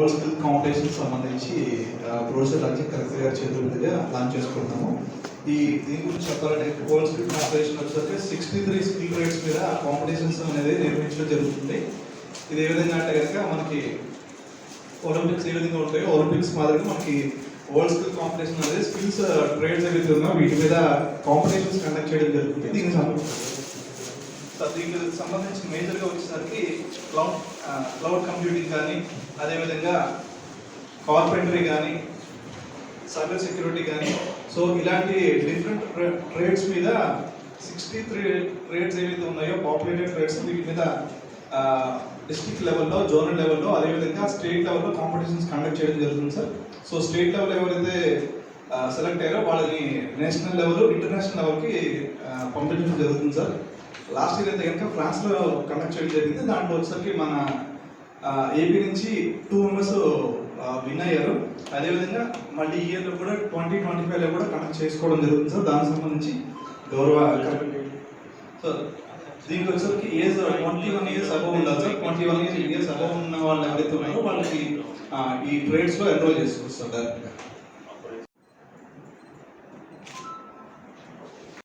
World skill competition సంబంధించి professor Ranjit collector గారి చేతుల మీదుగా లాంచ్ చేసుకుంటున్నాము. ఈ దీని గురించి చెప్పాలంటే వరల్డ్ స్కిల్ కాంపిటీషన్ వచ్చేసరికి సిక్స్టీ త్రీ స్కిల్ రేట్స్ మీద కాంపిటీషన్స్ అనేది నిర్వహించడం జరుగుతుంది. ఇది ఏ విధంగా అంటే కనుక మనకి ఒలింపిక్స్ ఏ విధంగా ఉంటాయో ఒలింపిక్స్ మాదిరిగా మనకి వరల్డ్ స్కిల్ కాంపిటీషన్ అనేది స్కిల్స్ ట్రేడ్స్ ఏవైతే ఉన్నా వీటి మీద కాంపిటీషన్స్ కండక్ట్ చేయడం జరుగుతుంది. దీనికి సంబంధించి సో దీనికి సంబంధించి మేజర్గా వచ్చేసరికి క్లౌడ్ క్లౌడ్ కంప్యూటింగ్ కానీ అదేవిధంగా కార్పెంటరీ కానీ సైబర్ సెక్యూరిటీ కానీ సో ఇలాంటి డిఫరెంట్ ట్రేడ్స్ మీద సిక్స్టీ త్రీ ట్రేడ్స్ ఏవైతే ఉన్నాయో పాపులేటెడ్ ట్రేడ్స్ వీటి మీద డిస్ట్రిక్ట్ లెవెల్లో జోనల్ లెవెల్లో అదేవిధంగా స్టేట్ లెవెల్లో కాంపిటీషన్స్ కండక్ట్ చేయడం జరుగుతుంది సార్. సో స్టేట్ లెవెల్ ఎవరైతే సెలెక్ట్ అయ్యారో వాళ్ళని నేషనల్ లెవెల్ ఇంటర్నేషనల్ లెవెల్కి పంపించడం జరుగుతుంది సార్. లాస్ట్ ఇయర్ అయితే కనుక ఫ్రాన్స్లో కండక్ట్ చేయడం జరిగింది. దాంట్లో వచ్చేసరికి మన ఏపీ నుంచి టూ మెంబర్స్ విన్ అయ్యారు. అదేవిధంగా మళ్ళీ ఈ ఇయర్లో కూడా ట్వంటీ ట్వంటీ ఫైవ్లో కూడా కండక్ట్ చేసుకోవడం జరుగుతుంది. సార్ దానికి సంబంధించి గౌరవ సో దీనికి వచ్చేసరికి age twenty one years above ఉండాలి. Sir twenty one years years above ఉన్న వాళ్ళు ఎవరైతే ఉన్నారో వాళ్ళకి ఈ ట్రేడ్స్లో ఎన్రోల్ చేసుకోవచ్చు సార్ డైరెక్ట్గా